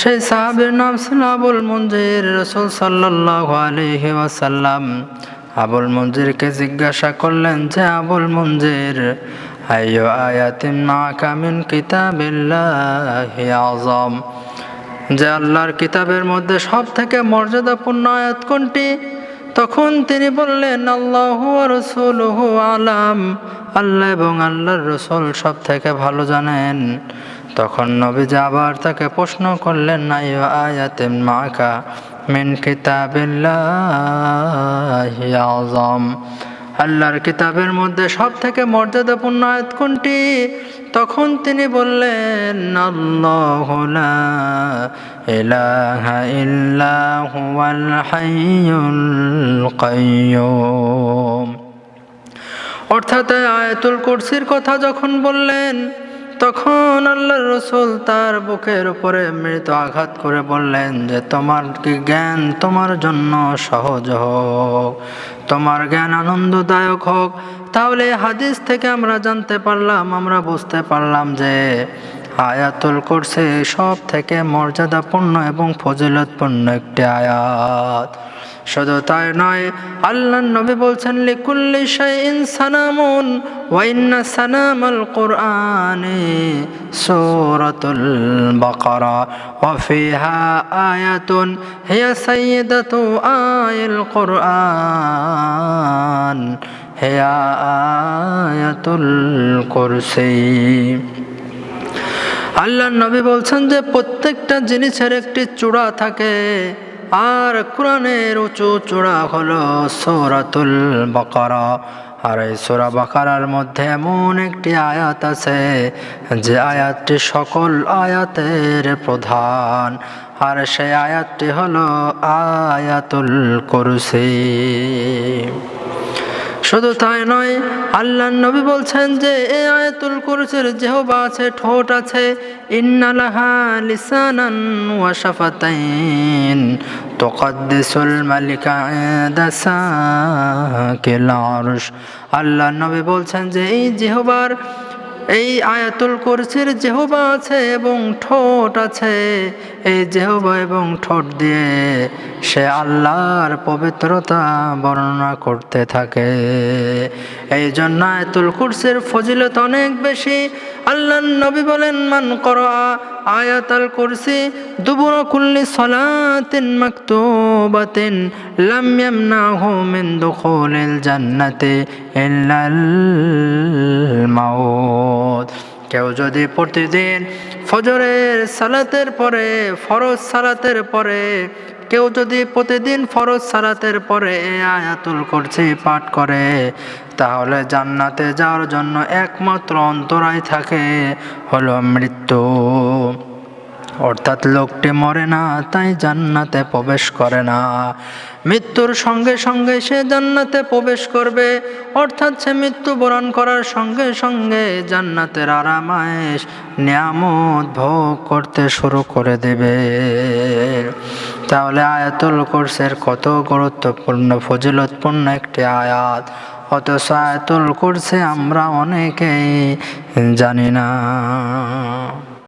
সেই সাহাবের নাম ছিল আবুল মঞ্জির রসুল সাল্লাহ আলহি আবুল মঞ্জিরকে জিজ্ঞাসা করলেন, যে আবুল মঞ্জির, আইয়ো আয়াতিন মা কামিন কিতাবিল্লাহি আজম যে আল্লাহর কিতাবের মধ্যে সব থেকে মর্যাদাপূর্ণ আয়াত কোনটি? তখন তিনি বললেন, আল্লাহ রসুলহু আলাম। আল্লাহ এবং আল্লাহর রসুল সব থেকে ভালো জানেন। তখন নবীজি আবার তাকে প্রশ্ন করলেন, আইয়ো আয়াতিন মাকা মিন কিতাবিল্লাহি আজম আল্লাহর কিতাবের মধ্যে সব থেকে মর্যাদাপূর্ণ আয়াত কোনটি? তখন তিনি বললেন অর্থাৎ আয়াতুল কুরসির কথা যখন বললেন তখন আল্লাহ রসুল তার বুকের উপরে মৃত আঘাত করে বললেন যে, তোমার কি জ্ঞান তোমার জন্য সহজ হোক? তোমার জ্ঞান আনন্দদায়ক হোক? তাহলে হাদিস থেকে আমরা জানতে পারলাম, আমরা বুঝতে পারলাম যে আয়াতুল কুরসি সব থেকে মর্যাদাপূর্ণ এবং ফজিলতপূর্ণ একটি আয়াত। শুধু তাই নয় আল্লাহ নবী বলছেন, লিকুল্লি শাইইন সানামুন ওয়া ইন্না সানামাল কুরআনি সূরাতুল বাকারা ওয়া ফিহা আয়াতুন হিয়া সাইয়্যিদাতু আয়াল কোরআন হিয়া আয়াতুল কুরসি। আল্লাহ নবী বলছেন যে প্রত্যেকটা জিনিসের একটি চূড়া থাকে। আর কোরআনের উঁচু চূড়া হলো সৌরাতুল বকারা। আর এই সোরা বাকারার মধ্যে এমন একটি আয়াত আছে, যে আয়াতটি সকল আয়াতের প্রধান। আর সেই আয়াতটি হলো আয়াতুল কুরসি। শুধু তাই নয় আল্লাহ নবী বলছেন যে, এ আয়াতুল কুরসির জেহবা আছে, ঠোঁট আছে ওয়া আল্লাহ নবী বলছেন যে, এই যেহবার এই আয়াতুল কুরসির জেহবা আছে এবং ঠোঁট আছে। এই জেহবা এবং ঠোঁট দিয়ে সে আল্লাহর পবিত্রতা বর্ণনা করতে থাকে। এই জন্য আয়াতুল কুরসির ফজিলত অনেক বেশি। আল্লাহ নবী বলেন, মান করা আয়াতাল কুরসি দুবুর কুল্লি সলাতিন মাকতুবাতিন লাম ইয়ামনাহু মিন দুখুলিল জান্নাতি ইল্লাল কেউ যদি প্রতিদিন ফজরের সালাতের পরে, ফরজ সালাতের পরে, কেউ যদি প্রতিদিন ফরজ সালাতের পরে আয়াতুল করছে পাঠ করে, তাহলে জান্নাতে যাওয়ার জন্য একমাত্র অন্তরায় থাকে হলো মৃত্যু। অর্থাৎ লোকটি মরে না, তাই জান্নাতে প্রবেশ করে না। মৃত্যুর সঙ্গে সঙ্গে সে জান্নাতে প্রবেশ করবে। অর্থাৎ সে মৃত্যুবরণ করার সঙ্গে সঙ্গে জান্নাতের আরামায়েশ, নিয়ামত ভোগ করতে শুরু করে দেবে। তাহলে আয়াতুল কোর্সের কত গুরুত্বপূর্ণ, ফজিলতপূর্ণ একটি আয়াত। অথচ আয়াতুল কোর্সে আমরা অনেকেই জানি না।